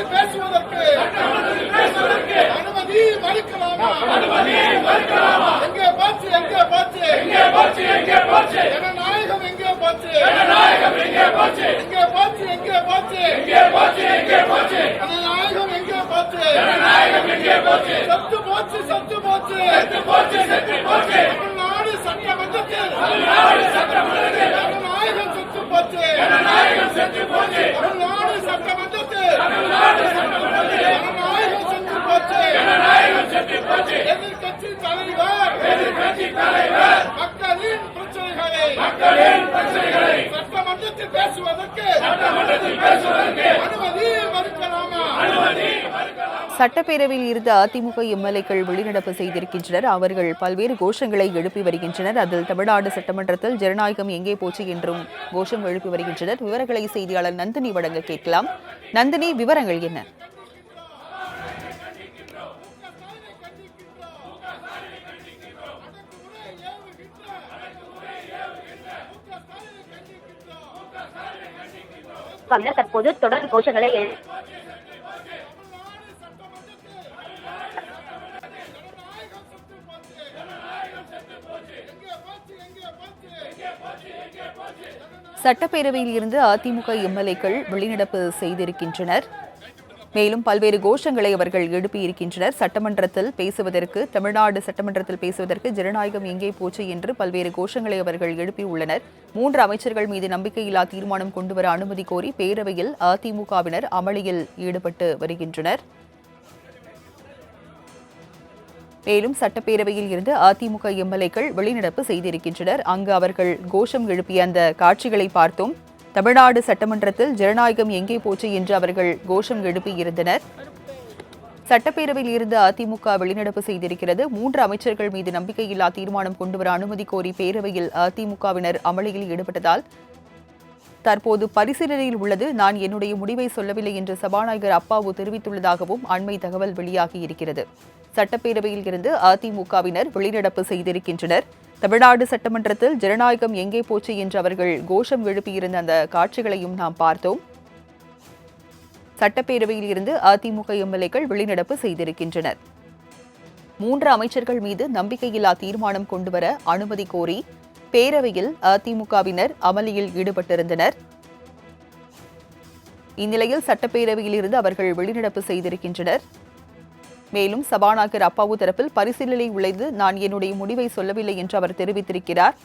சட்டமன்றத்தில் பேசுவதற்கு அனுமதி மறுக்கலாமா? எங்கே போச்சு எங்கே போச்சு? எங்கே போச்சு எங்கே போச்சு? ஜனநாயகம் எங்கே போச்சு? ஜனநாயகம் எங்கே போச்சு? எங்கே போச்சு எங்கே போச்சு? எங்கே போச்சு எங்கே போச்சு? ஜனநாயகம் எங்கே போச்சு? ஜனநாயகம் எங்கே போச்சு? செத்து போச்சு செத்து போச்சு. செத்து போச்சு செத்து போச்சு. தமிழ்நாடு சட்டமன்றத்தில் தமிழ்நாடு சட்டமன்றத்தில் ஜனநாயகம் செத்து போச்சு ஜனநாயகம் செத்து போச்சு தமிழ்நாடு சட்டமன்றத்தில் தமிழ்நாடு சட்டமன்றத்தில் ஜனநாயகம் செத்து போச்சு ஜனநாயகம் செத்து போச்சு எதிர்கட்சி தலைவர் எதிர்க்கட்சி தலைவர் மக்களின் பிரச்சனைகளை மக்களின் பிரச்சனைகளை சட்டமன்றத்தில் பேசுவதற்கு சட்டமன்றத்தில் பேசுவதற்கு அனுமதி மறுக்கலாமா அனுமதி சட்டப்பேரவையில் இருந்த அதிமுக எம்எல்ஏக்கள் வெளிநடப்பு செய்திருக்கின்றனர். அவர்கள் பல்வேறு கோஷங்களை எழுப்பி வருகின்றனர். அதில் தமிழ்நாடு சட்டமன்றத்தில் ஜனநாயகம் எங்கே போச்சு என்றும் கோஷம் எழுப்பி வருகின்றனர். விவரங்களை செய்தியாளர் நந்தினி வழங்க கேட்கலாம். நந்தினி விவரங்கள் என்ன? தற்போது தொடர் கோஷங்களை சட்டப்பேரவையில் இருந்து அதிமுக எம்எல்ஏக்கள் வெளிநடப்பு செய்திருக்கின்றனர். மேலும் பல்வேறு கோஷங்களை அவர்கள் எழுப்பியிருக்கின்றனர். சட்டமன்றத்தில் பேசுவதற்கு தமிழ்நாடு சட்டமன்றத்தில் பேசுவதற்கு ஜனநாயகம் எங்கே போச்சு என்று பல்வேறு கோஷங்களை அவர்கள் எழுப்பியுள்ளனர். மூன்று அமைச்சர்கள் மீது நம்பிக்கையில்லா தீர்மானம் கொண்டுவர அனுமதி கோரி பேரவையில் அதிமுகவினர் அமளியில் ஈடுபட்டு வருகின்றனர். மேலும் சட்டப்பேரவையில் இருந்து அதிமுக எம்எல்ஏக்கள் வெளிநடப்பு செய்திருக்கின்றனர். அங்கு அவர்கள் கோஷம் எழுப்பிய அந்த காட்சிகளை பார்த்தோம். தமிழ்நாடு சட்டமன்றத்தில் ஜனநாயகம் எங்கே போச்சு என்று அவர்கள் கோஷம் எழுப்பியிருந்தனர். சட்டப்பேரவையில் இருந்து அதிமுக வெளிநடப்பு செய்திருக்கிறது. மூன்று அமைச்சர்கள் மீது நம்பிக்கையில்லா தீர்மானம் கொண்டுவர அனுமதி கோரி பேரவையில் அதிமுகவினர் அமளியில் ஈடுபட்டதால் தற்போது பரிசீலனையில் உள்ளது. நான் என்னுடைய முடிவை சொல்லவில்லை என்று சபாநாயகர் அப்பாவு தெரிவித்துள்ளதாகவும் அண்மை தகவல் வெளியாகியிருக்கிறது சட்டப்பேரவையில் இருந்து அதிமுகவினர் வெளிநடப்பு செய்திருக்கின்றனர். தமிழ்நாடு சட்டமன்றத்தில் ஜனநாயகம் எங்கே போச்சு என்று அவர்கள் கோஷம் எழுப்பியிருந்த அந்த காட்சிகளையும் நாம் பார்த்தோம். சட்டப்பேரவையில் இருந்து அதிமுக எம்எல்ஏக்கள் வெளிநடப்பு செய்திருக்கின்றனர். மூன்று அமைச்சர்கள் மீது நம்பிக்கையில்லா தீர்மானம் கொண்டுவர அனுமதி கோரி பேரவையில் அதிமுகவினர் அமளியில் ஈடுபட்டிருந்தனர். இந்நிலையில் சட்டப்பேரவையில் இருந்து அவர்கள் வெளிநடப்பு செய்திருக்கின்றனர். மேலும் சபாநாயகர் அப்பாவு தரப்பில் பரிசீலனை உழைந்து நான் என்னுடைய முடிவை சொல்லவில்லை என்று அவர் தெரிவித்திருக்கிறார்.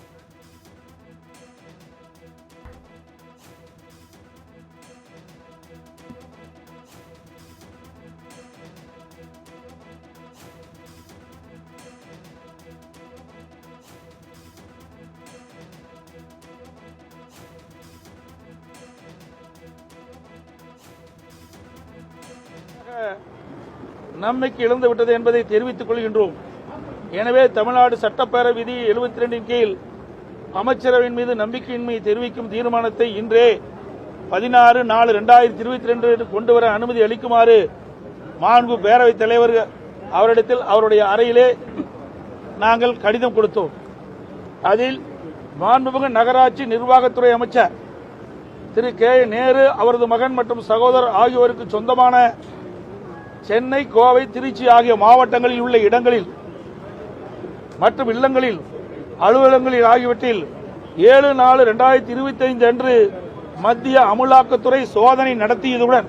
நம்பிக்கை இழந்து விட்டது என்பதை தெரிவித்துக் கொள்கின்றோம். எனவே தமிழ்நாடு சட்டப்பேரவை விதி எழுபத்தி ரெண்டின் கீழ் அமைச்சரவையின் மீது நம்பிக்கையின்மை தெரிவிக்கும் தீர்மானத்தை இன்றே பதினாறு நாலு இரண்டாயிரத்தி இருபத்தி ரெண்டு கொண்டு வர அனுமதி அளிக்குமாறு மாண்பு பேரவைத் தலைவர் அவரிடத்தில் அவருடைய அறையிலே நாங்கள் கடிதம் கொடுத்தோம். அதில் மாண்புமிகு நகராட்சி நிர்வாகத்துறை அமைச்சர் திரு கே நேரு அவரது மகன் மற்றும் சகோதரர் ஆகியோருக்கு சொந்தமான சென்னை கோவை திருச்சி ஆகிய மாவட்டங்களில் உள்ள இடங்களில் மற்றும் இல்லங்களில் அலுவலகங்களில் ஆகியவற்றில் ஏழு நாலு ரெண்டாயிரத்தி இருபத்தி ஐந்து அன்று மத்திய அமலாக்கத்துறை சோதனை நடத்தியதுடன்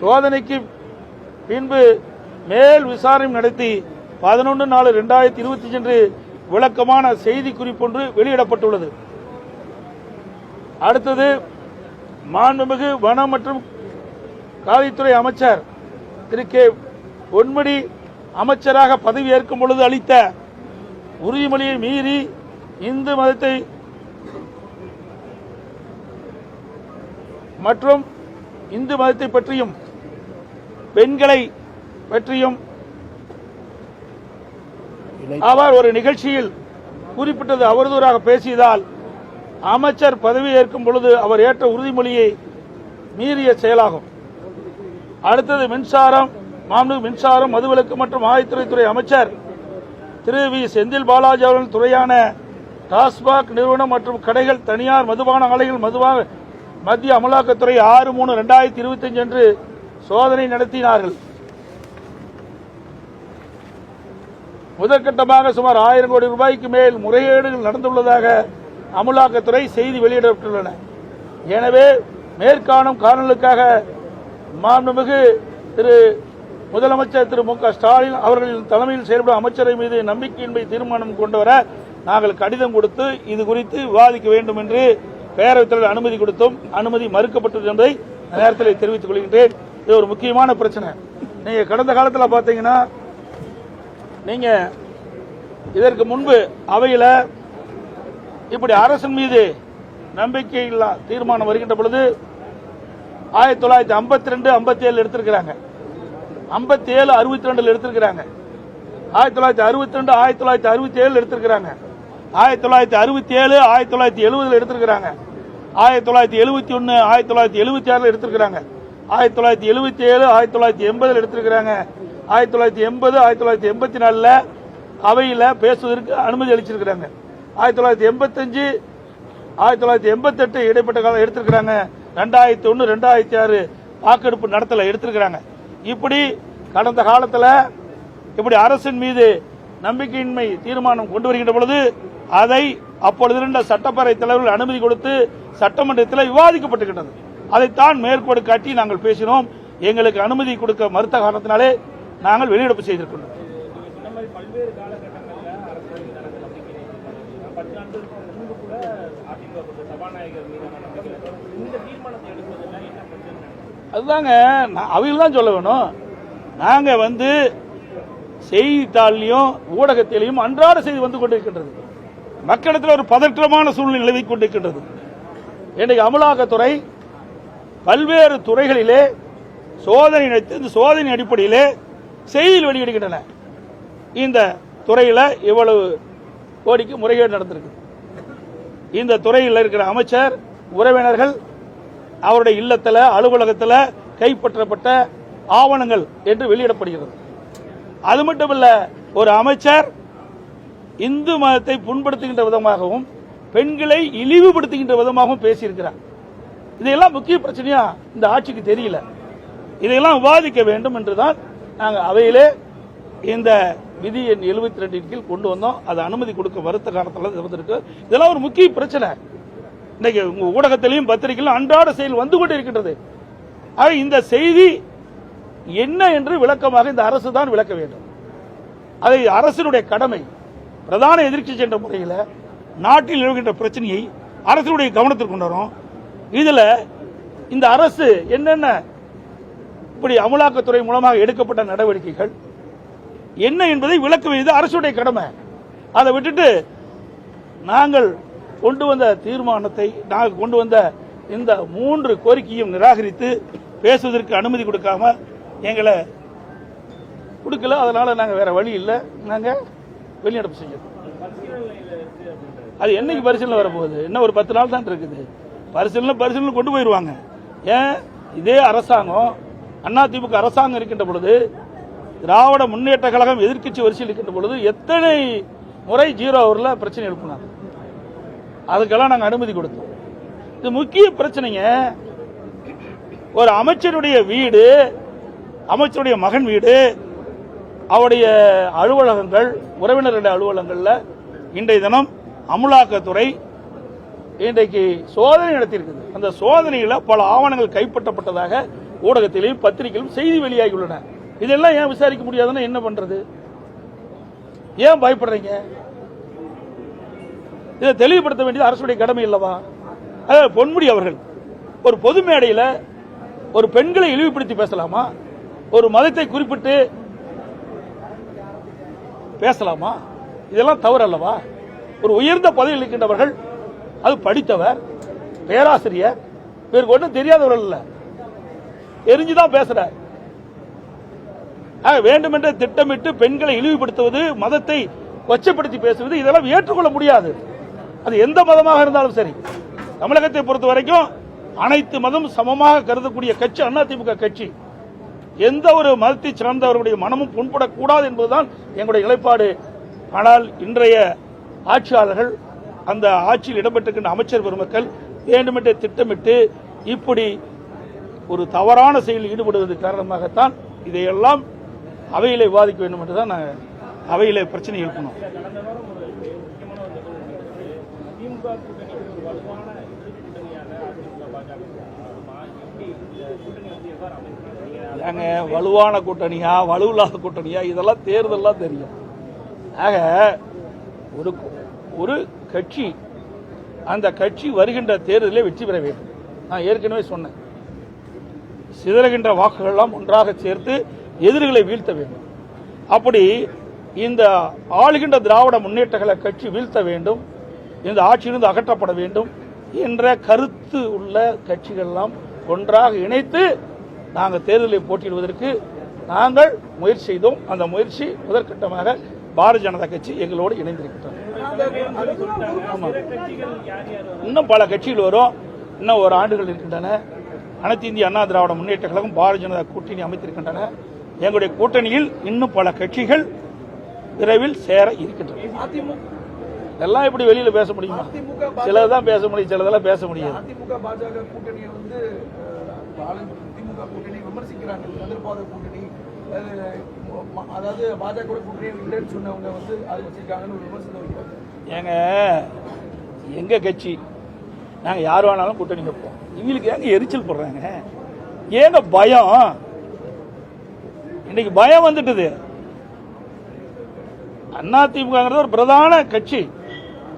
சோதனைக்கு பின்பு மேல் விசாரணை நடத்தி பதினொன்று நாலு ரெண்டாயிரத்தி இருபத்தி அன்று விளக்கமான செய்தி குறிப்பொன்று வெளியிடப்பட்டுள்ளது. அடுத்தது மாண்புமிகு வனம் மற்றும் காவல்துறை அமைச்சர் திரு கே பொன்முடி அமைச்சராக பதவியேற்கும் பொழுது அளித்த உறுதிமொழியை மீறி இந்து மதத்தை மற்றும் இந்து மதத்தை பற்றியும் பெண்களை பற்றியும் அவர் ஒரு நிகழ்ச்சியில் குறிப்பிட்டது அவதூறாக பேசியதால் அமைச்சர் பதவி ஏற்கும் பொழுது அவர் ஏற்ற உறுதிமொழியை மீறிய செயலாகும். அடுத்தது மின்சாரம் மாண்பு மின்சாரம் மதுவிலக்கு மற்றும் ஆயத்துறைத்துறை அமைச்சர் திரு வி. செந்தில் பாலாஜி அவர்கள் துறையான டாஸ்மாக் நிறுவனம் மற்றும் கடைகள் தனியார் மதுபான ஆலைகள் மதுவாக மத்திய அமலாக்கத்துறை ஆறு மூணு ரெண்டாயிரத்தி இருபத்தஞ்சு அன்று சோதனை நடத்தினார்கள். முதற்கட்டமாக சுமார் ஆயிரம் கோடி ரூபாய்க்கு மேல் முறைகேடுகள் நடந்துள்ளதாக அமலாக்கத்துறை செய்தி வெளியிடப்பட்டுள்ளன. எனவே மேற்காணும் காரணங்களுக்காக மாண்புமிகு திரு முதலமைச்சர் திரு மு க ஸ்டாலின் அவர்களின் தலைமையில் செயல்படும் அமைச்சரை மீது நம்பிக்கையின்மை தீர்மானம் கொண்டு வர நாங்கள் கடிதம் கொடுத்து இது குறித்து விவாதிக்க வேண்டும் என்று பேரவைத் தலைவர் அனுமதி கொடுத்தோம் அனுமதி மறுக்கப்பட்டது என்பதை நேரத்தில் தெரிவித்துக் கொள்கின்றேன். இது ஒரு முக்கியமான பிரச்சனை. நீங்க கடந்த காலத்தில் பார்த்தீங்கன்னா நீங்க இதற்கு முன்பு அவையில் இப்படி அரசின் மீது நம்பிக்கை இல்லா தீர்மானம் வருகின்ற பொழுது ஆயிரத்தி தொள்ளாயிரத்தி ஐம்பத்தி ரெண்டு ஐம்பத்தி ஏழு எடுத்திருக்கிறாங்க ஐம்பத்தி ஏழு அறுபத்தி ரெண்டுல எடுத்திருக்கிறாங்க ஆயிரத்தி தொள்ளாயிரத்தி அறுபத்தி ரெண்டு ஆயிரத்தி தொள்ளாயிரத்தி அறுபத்தி ஏழு எடுத்திருக்கிறாங்க ஆயிரத்தி தொள்ளாயிரத்தி அறுபத்தி ஏழு ஆயிரத்தி தொள்ளாயிரத்தி எழுபதுல எடுத்திருக்கிறாங்க ஆயிரத்தி தொள்ளாயிரத்தி எழுபத்தி ஒன்று ஆயிரத்தி தொள்ளாயிரத்தி எழுபத்தி ஆறில் எடுத்திருக்கிறாங்க ஆயிரத்தி தொள்ளாயிரத்தி எழுபத்தி ஏழு ஆயிரத்தி தொள்ளாயிரத்தி எண்பதில் எடுத்திருக்கிறாங்க ஆயிரத்தி தொள்ளாயிரத்தி எண்பது ஆயிரத்தி தொள்ளாயிரத்தி எண்பத்தி நாலில் அவையில் பேசுவதற்கு அனுமதி அளிச்சிருக்கிறாங்க ஆயிரத்தி தொள்ளாயிரத்தி எண்பத்தஞ்சு ஆயிரத்தி தொள்ளாயிரத்தி எண்பத்தெட்டு இடைப்பட்ட காலம் எடுத்திருக்கிறாங்க ரெண்டாயிரத்தி ஒன்று ரெண்டாயிரத்தி ஆறு வாக்கெடுப்பு நடத்தல எடுத்திருக்கிறாங்க. இப்படி கடந்த காலத்தில் இப்படி அரசின் மீது நம்பிக்கையின்மை தீர்மானம் கொண்டு வருகின்ற பொழுது அதை அப்பொழுது இருந்த சட்டப்பேரவை தலைவர்கள் அனுமதி கொடுத்து சட்டமன்றத்தில் விவாதிக்கப்பட்டுகின்றது. அதைத்தான் மேற்கோடு காட்டி நாங்கள் பேசினோம். எங்களுக்கு அனுமதி கொடுக்க மறுத்த காரணத்தினாலே நாங்கள் வெளியிடப்பு செய்திருக்கின்றோம். அதுதாங்க அவையில் தான் சொல்ல வேணும். நாங்கள் வந்து செய்தித்தாள்லையும் ஊடகத்திலையும் அன்றாட செய்தி வந்து கொண்டிருக்கின்றது. மக்களிடத்தில் ஒரு பதற்றமான சூழ்நிலை நிலவி கொண்டிருக்கின்றது. இன்றைக்கு அமலாக்கத்துறை பல்வேறு துறைகளிலே சோதனை நடத்தி இந்த சோதனை அடிப்படையிலே செய்தியில் வெளியிடுகின்றன. இந்த துறையில் இவ்வளவு கோடிக்கு முறைகேடு நடந்திருக்கு. இந்த துறையில் இருக்கிற அமைச்சர் உறவினர்கள் அவருடைய இல்லத்தில் அலுவலகத்தில் கைப்பற்றப்பட்ட ஆவணங்கள் என்று வெளியிடப்படுகிறது. அது மட்டுமல்ல ஒரு அமைச்சர் இந்து மதத்தை புண்படுத்துகின்ற விதமாகவும் பெண்களை இழிவுபடுத்துகின்ற விதமாகவும் பேசியிருக்கிறார். இதையெல்லாம் முக்கிய பிரச்சனையா இந்த ஆட்சிக்கு தெரியல. இதையெல்லாம் விவாதிக்க வேண்டும் என்றுதான் நாங்கள் அவையிலே இந்த விதி எண் எழுபத்தி ரெண்டின் கீழ் கொண்டு வந்தோம். அதை அனுமதி கொடுக்க மறுத்த காலத்தில் வந்திருக்கு. இதெல்லாம் ஒரு முக்கிய பிரச்சனை. இன்னைக்கு உங்க ஊடகத்திலையும் பத்திரிகையிலும் அன்றாட செயல் வந்து கொண்டு இருக்கின்றது ஆக இந்த செய்தி என்ன என்று விளக்கமாக இந்த அரசு தான் விளக்க வேண்டும். அதை அரசினுடைய கடமை பிரதான எதிர்க்கட்சி என்ற முறையில் நாட்டில் நிலவுகின்ற பிரச்சனையை அரசினுடைய கவனத்திற்கு கொண்டு வரும். இதில் இந்த அரசு என்னென்ன இப்படி அமலாக்கத்துறை மூலமாக எடுக்கப்பட்ட நடவடிக்கைகள் என்ன என்பதை விளக்க வேண்டியது அரசுடைய கடமை. அதை விட்டுட்டு நாங்கள் கொண்டு வந்த தீர்மானத்தை நாங்கள் கொண்டு வந்த இந்த மூன்று கோரிக்கையும் நிராகரித்து பேசுவதற்கு அனுமதி கொடுக்காம எங்களை கொடுக்கல. அதனால நாங்கள் வேற வழி இல்லை. நாங்கள் வெளிநடப்பு செய்யணும் அது என்னைக்கு பரிசீலனை வரப்போகுது? இன்னும் ஒரு பத்து நாள் தான் இருக்குது. பரிசீலனை பரிசீலனை கொண்டு போயிடுவாங்க. ஏன்? இதே அரசாங்கம் அதிமுக அரசாங்கம் இருக்கின்ற பொழுது திராவிட முன்னேற்ற கழகம் எதிர்க்கட்சி வரிசையில் இருக்கின்ற பொழுது எத்தனை முறை ஜீரோ அவரில் பிரச்சனை எழுப்பினாங்க. அதுக்கெல்லாம் நாங்கள் அனுமதி கொடுத்தோம். இது முக்கிய பிரச்சனைங்க. ஒரு அமைச்சருடைய வீடு அமைச்சருடைய மகன் வீடு அவருடைய அலுவலகங்கள் உறவினருடைய அலுவலகங்களில் இன்றைய தினம் அமலாக்கத்துறை இன்றைக்கு சோதனை நடத்தியிருக்குது. அந்த சோதனையில் பல ஆவணங்கள் கைப்பற்றப்பட்டதாக ஊடகத்திலையும் பத்திரிகையிலும் செய்தி வெளியாகியுள்ளன. இதெல்லாம் ஏன் விசாரிக்க முடியாதுன்னா என்ன பண்றது? ஏன் பயப்படுறீங்க? இதை தெளிவுபடுத்த வேண்டியது அரசுடைய கடமை இல்லவா அதாவது பொன்முடி அவர்கள் ஒரு பொது மேடையில் ஒரு பெண்களை இழிவுபடுத்தி பேசலாமா? ஒரு மதத்தை குறிப்பிட்டு பேசலாமா? இதெல்லாம் தவறு அல்லவா? ஒரு உயர்ந்த பதவியில் இருக்கின்றவர்கள் அது படித்தவர் பேராசிரியர் இவருக்கு ஒன்றும் தெரியாதவர்கள் இல்ல தெரிஞ்சுதான் பேசுறார். ஆக, வேண்டுமென்றே திட்டமிட்டு பெண்களை இழிவுபடுத்துவது மதத்தை கொச்சப்படுத்தி பேசுவது இதெல்லாம் ஏற்றுக்கொள்ள முடியாது. அது எந்த மதமாக இருந்தாலும் சரி. தமிழகத்தை பொறுத்த வரைக்கும் அனைத்து மதம் சமமாக கருதக்கூடிய கட்சி அதிமுக கட்சி. எந்த ஒரு மதத்தை சார்ந்தவர்களுடைய மனமும் புண்படக்கூடாது என்பதுதான் எங்களுடைய நிலைப்பாடு. ஆனால் இன்றைய ஆட்சியாளர்கள் அந்த ஆட்சியில் இடம்பெற்றிருக்கின்ற அமைச்சர் பெருமக்கள் வேண்டுமென்றே திட்டமிட்டு இப்படி ஒரு தவறான செயலில் ஈடுபடுவது காரணமாகத்தான் இதையெல்லாம் அவையிலே விவாதிக்க வேண்டும் என்று தான் நாங்கள் அவையிலே பிரச்சனை எழுப்பணும் ஏங்க வலுவான கூட்டணியா வலுவில்லாத கூட்டணியா? இதெல்லாம் தேர்தலாம் தெரியும். ஆக ஒரு ஒரு கட்சி அந்த கட்சி வருகின்ற தேர்தலில் வெற்றி பெற வேண்டும். நான் ஏற்கனவே சொன்னேன். சிதறுகின்ற வாக்குகளெல்லாம் ஒன்றாக சேர்த்து எதிரிகளை வீழ்த்த வேண்டும். அப்படி இந்த ஆளுகின்ற திராவிட முன்னேற்ற கட்சி வீழ்த்த வேண்டும். இந்த ஆட்சியிலிருந்து அகற்றப்பட வேண்டும் என்ற கருத்து உள்ள கட்சிகள்லாம் ஒன்றாக இணைத்து நாங்கள் தேர்தலில் போட்டியிடுவதற்கு நாங்கள் முயற்சி செய்தோம். அந்த முயற்சி முதற்கட்டமாக பாரதிய ஜனதா கட்சி எங்களோடு இணைந்திருக்கின்றன இன்னும் பல கட்சிகள் வரும். இன்னும் ஒரு ஆண்டுகள் இருக்கின்றன. அனைத்து இந்திய அண்ணா திராவிட முன்னேற்ற கழகம் பாரதிய ஜனதா கூட்டணி அமைத்திருக்கின்றன. எங்களுடைய கூட்டணியில் இன்னும் பல கட்சிகள் விரைவில் சேர இருக்கின்றன. எல்லாம் இப்படி வெளியில பேச முடியுமா? சிலதான் பேச முடியும் சிலதெல்லாம் பேச முடியாது. அதிமுக பாஜக கூட்டணியை வந்து திமுக கூட்டணி விமர்சிக்கிறாங்க. எதிர்பாத கூட்டணி அதாவது பாஜக கூட கூட்டணி இல்லைன்னு சொன்னவங்க வந்து அது வச்சிருக்காங்கன்னு ஒரு விமர்சனம் ஏங்க எங்க கட்சி? நாங்க யார் வேணாலும் கூட்டணி வைப்போம். இவங்களுக்கு ஏங்க எரிச்சல் போடுறாங்க? ஏங்க பயம்? இன்னைக்கு பயம் வந்துட்டுது. அதிமுகங்கிறது ஒரு பிரதான கட்சி.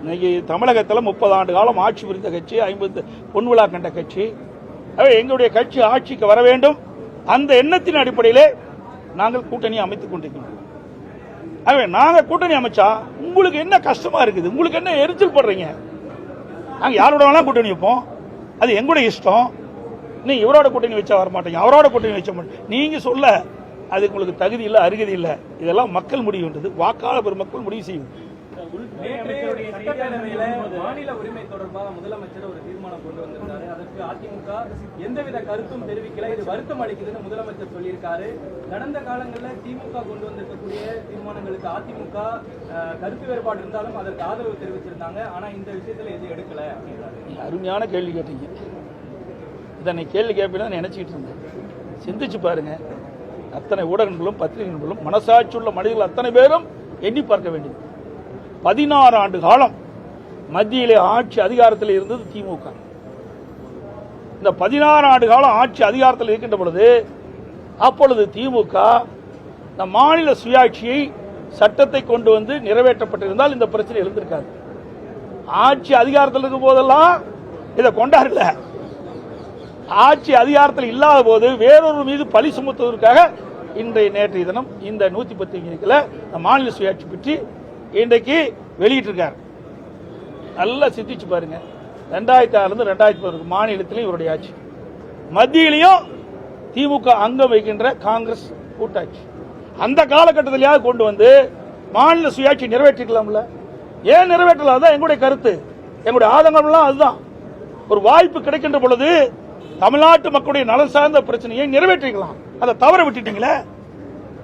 இன்னைக்கு தமிழகத்தில் முப்பது ஆண்டு காலம் ஆட்சி புரிந்த கட்சி ஐம்பது பொன் விழா கண்ட கட்சி. ஆகவே எங்களுடைய கட்சி ஆட்சிக்கு வர வேண்டும். அந்த எண்ணத்தின் அடிப்படையிலே நாங்கள் கூட்டணி அமைத்துக் கொண்டிருக்கிறோம். ஆகவே நாங்கள் கூட்டணி அமைச்சா உங்களுக்கு என்ன கஷ்டமா இருக்குது? உங்களுக்கு என்ன எரிச்சல் படுறீங்க? நாங்கள் யாரோட வேணாலும் கூட்டணி வைப்போம். அது எங்களுடைய இஷ்டம். நீ இவரோட கூட்டணி வச்சா வர மாட்டீங்க அவரோட கூட்டணி வச்ச மாட்டீங்க நீங்க சொல்ல அது உங்களுக்கு தகுதி இல்லை அருகதி இல்லை. இதெல்லாம் மக்கள் முடிவுன்றது வாக்காளர் பெருமக்கள் முடிவு செய்யும். மாநில உரிமை தொடர்பாக முதலமைச்சர் ஒரு தீர்மானம் கொண்டு வந்திருந்தாரு. அதற்கு அதிமுக எந்தவித கருத்தும் தெரிவிக்கல. இது வருத்தம் அளிக்குதுன்னு முதலமைச்சர் சொல்லியிருக்காரு. கடந்த காலங்களில் திமுக கொண்டு வந்திருக்கக்கூடிய தீர்மானங்களுக்கு அதிமுக கருத்து வேறுபாடு இருந்தாலும் அதற்கு ஆதரவு தெரிவிச்சிருந்தாங்க. ஆனா இந்த விஷயத்துல எதுவும் எடுக்கல அப்படின்றாரு. அருமையான கேள்வி கேட்டீங்க. இதை கேள்வி கேட்பீங்கன்னு நினைச்சிட்டு இருந்தேன். சிந்திச்சு பாருங்க. அத்தனை ஊடகங்களும் பத்திரிகைகளும் மனசாட்சி உள்ள மனிதர்கள் அத்தனை பேரும் எண்ணி பார்க்க வேண்டியது. பதினாறு ஆண்டு காலம் மத்தியிலே ஆட்சி அதிகாரத்தில் இருந்தது திமுக. இந்த பதினாறு ஆண்டு காலம் ஆட்சி அதிகாரத்தில் இருக்கின்ற பொழுது அப்பொழுது திமுக இந்த மாநில சுயாட்சியை சட்டத்தை கொண்டு வந்து நிறைவேற்றப்பட்டிருந்தால் இந்த பிரச்சனை இருந்திருக்காது ஆட்சி அதிகாரத்தில் இருக்கும் போதெல்லாம் இதை கொண்டாடல. ஆட்சி அதிகாரத்தில் இல்லாத போது வேறொரு மீது பழி சுமத்துவதற்காக இன்றைய நேற்றைய தினம் இந்த நூத்தி பத்து மாநில சுயாட்சி பற்றி இன்றைக்கு வெளியிட்டிருக்கார். நல்லா சிந்திச்சு பாருங்க. ரெண்டாயிரத்தி ஆறுல இருந்து ரெண்டாயிரத்தி பதினொன்று மாநிலத்திலையும் இவருடைய ஆட்சி. மத்தியிலையும் திமுக அங்கம் வைக்கின்ற காங்கிரஸ் கூட்டாட்சி. அந்த காலகட்டத்திலேயாவது கொண்டு வந்து மாநில சுயாட்சி நிறைவேற்றிக்கலாம்ல? ஏன் நிறைவேற்றலாம்? அதான் எங்களுடைய கருத்து. எங்களுடைய ஆதங்கம்லாம் அதுதான். ஒரு வாய்ப்பு கிடைக்கின்ற பொழுது தமிழ்நாட்டு மக்களுடைய நலன் சார்ந்த பிரச்சனையை நிறைவேற்றிக்கலாம். அதை தவற விட்டுட்டீங்களே?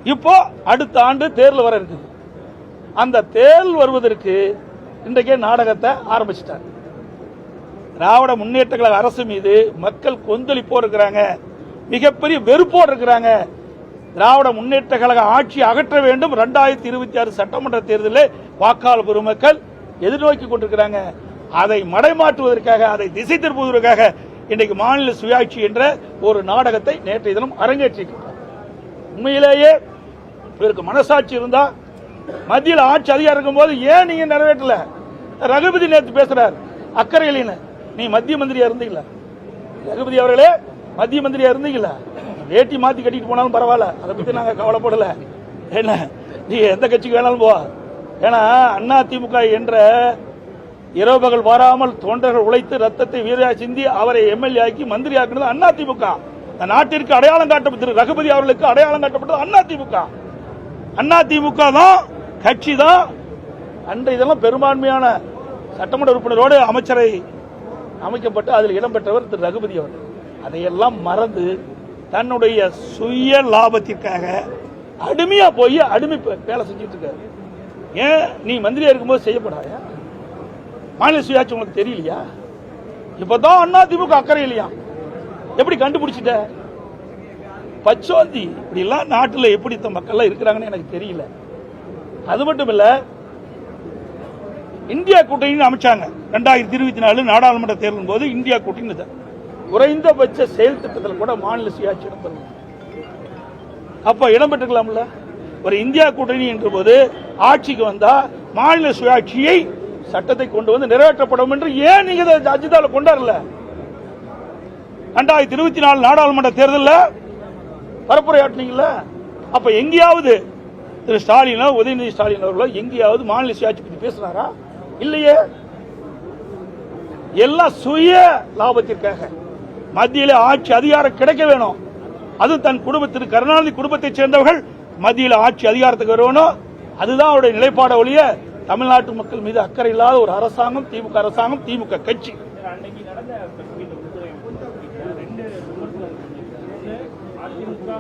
இப்போ அடுத்த ஆண்டு தேர்தல் வர இருக்குது. அந்த தேல் வருவதற்கு இன்றைக்கே நாடகத்தை ஆரம்பிச்சிட்டார் திராவிட முன்னேற்ற கழக அரசு மீது மக்கள் கொந்தளிப்போடு இருக்கிறாங்க. மிகப்பெரிய வெறுப்போடு இருக்கிறாங்க. திராவிட முன்னேற்ற கழக ஆட்சி அகற்ற வேண்டும். ரெண்டாயிரத்தி இருபத்தி ஆறு சட்டமன்ற தேர்தலில் வாக்காளர் பெருமக்கள் எதிர்நோக்கி கொண்டிருக்கிறாங்க. அதை மடைமாற்றுவதற்காக அதை திசை திருப்புவதற்காக இன்றைக்கு மாநில சுயாட்சி என்ற ஒரு நாடகத்தை நேற்றைய தினம் அரங்கேற்றிருக்கிறார் உண்மையிலேயே இவருக்கு மனசாட்சி இருந்தால் மத்தியில் ஆட்சி அதிகாரம் இருக்கும்போது ஏன் நீங்க நிறைவேற்றல? ரகுபதி நேற்று பேசுறாரு அக்கறையிலின்னு நீ மத்திய மந்திரியா இருந்தீங்களா? ரகுபதி அவர்களே மத்திய மந்திரியா இருந்தீங்களா? வேட்டி மாத்தி கட்டிட்டு போனாலும் பரவாயில்ல அதை பத்தி நாங்க கவலைப்படல. என்ன நீ எந்த கட்சிக்கு வேணாலும் போ. ஏன்னா அண்ணா திமுக என்ற இரவு பகல் வராமல் தொண்டர்கள் உழைத்து ரத்தத்தை வீரா சிந்தி அவரை எம்எல்ஏ ஆக்கி மந்திரி ஆக்கினது அண்ணா திமுக. நாட்டிற்கு அடையாளம் காட்டப்பட்டது ரகுபதி அவர்களுக்கு அடையாளம் காட்டப்பட்டது அண்ணா திமுக. அண்ணா திமுக தான் கட்சி தான். அன்று இதெல்லாம் பெரும்பான்மையான சட்டமன்ற உறுப்பினரோடு அமைச்சரை அமைக்கப்பட்டு அதில் இடம்பெற்றவர் திரு. ரகுபதி அவர் அதையெல்லாம் மறந்து தன்னுடைய சுய லாபத்திற்காக அடிமையா போய் அடிமை வேலை செஞ்சுட்டு இருக்காரு. ஏன்? நீ மந்திரியா இருக்கும்போது செய்யப்படாயா மாநில சுயாட்சி உங்களுக்கு தெரியலையா? இப்பதான் அண்ணா திமுக அக்கறை இல்லையா? எப்படி கண்டுபிடிச்சிட்ட? பச்சோந்தி இப்படிலாம் நாட்டில் எப்படி இந்த மக்கள்லாம் இருக்கிறாங்கன்னு எனக்கு தெரியல. அது மட்டும் இல்லை இந்தியா கூட்டணின்னு அமைச்சாங்க. ரெண்டாயிரத்தி இருபத்தி நாலு நாடாளுமன்ற தேர்தலின் போது இந்தியா கூட்டணி தான். குறைந்தபட்ச செயல் திட்டத்தில் கூட மாநில சுயாட்சி இடம்பெறும் அப்போ இடம்பெற்றுக்கலாம்ல ஒரு இந்தியா கூட்டணி என்ற போது ஆட்சிக்கு வந்தா மாநில சுயாட்சியை சட்டத்தை கொண்டு வந்து நிறைவேற்றப்படும் என்று ஏன் நீங்க அஜிதாவில் அஜிதால கொண்டாடல? ரெண்டாயிரத்தி இருபத்தி நாலு நாடாளுமன்ற தேர்தலில் பரப்புரையாட்டினீங்கல்ல அப்ப எங்கேயாவது திரு ஸ்டாலினோ உதயநிதி ஸ்டாலின் அவர்களோ எங்கேயாவது மாநில சுயாட்சி பத்தி பேசுறாரா இல்லையே. எல்லாம் சுய லாபத்திற்காக. மத்தியில ஆட்சி அதிகாரம் கிடைக்க வேணும். அது தன் குடும்பத்திற்கு கருணாநிதி குடும்பத்தைச் சேர்ந்தவர்கள் மத்தியில் ஆட்சி அதிகாரத்துக்கு வரணும் அதுதான் அவருடைய நிலைப்பாட ஒழிய தமிழ்நாட்டு மக்கள் மீது அக்கறை இல்லாத ஒரு அரசாங்கம் திமுக அரசாங்கம் திமுக கட்சி அன்னைக்கு நடந்த இந்த உள்துறை அமைச்சர் ரெண்டு விமர்சனம் ஒன்று அதிமுக பாஜக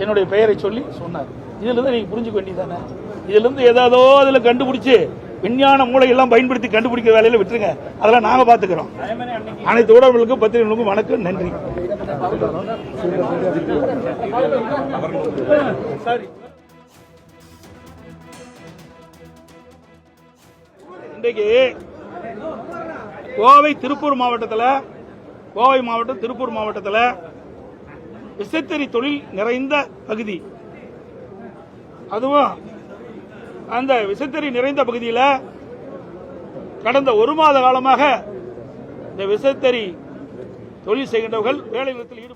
என்னுடைய பெயரை சொல்லி சொன்னார். இதுல இருந்து நீங்க புரிஞ்சுக்க வேண்டியதானே இதுல இருந்து ஏதாவதோ அதுல கண்டுபிடிச்சு விஞ்ஞான மூளையெல்லாம் பயன்படுத்தி கண்டுபிடிக்கிற வேலையில விட்டுருங்க. அதெல்லாம் நாங்க பாத்துக்கிறோம். அதே மாதிரி அன்னைக்கு அனைத்து ஊடகங்களுக்கும் பத்திரிகைகளுக்கும் வணக்கம் நன்றி. இன்றைக்கு கோவை திருப்பூர் மாவட்டத்தில் கோவை மாவட்டம் திருப்பூர் மாவட்டத்தில் விசைத்தறி தொழில் நிறைந்த பகுதி. அதுவும் அந்த விசைத்தறி நிறைந்த பகுதியில் கடந்த ஒரு மாத காலமாக இந்த விசைத்தறி தொழில் செய்கின்றவர்கள் வேலை நிறுத்தத்தில் ஈடுபட்டு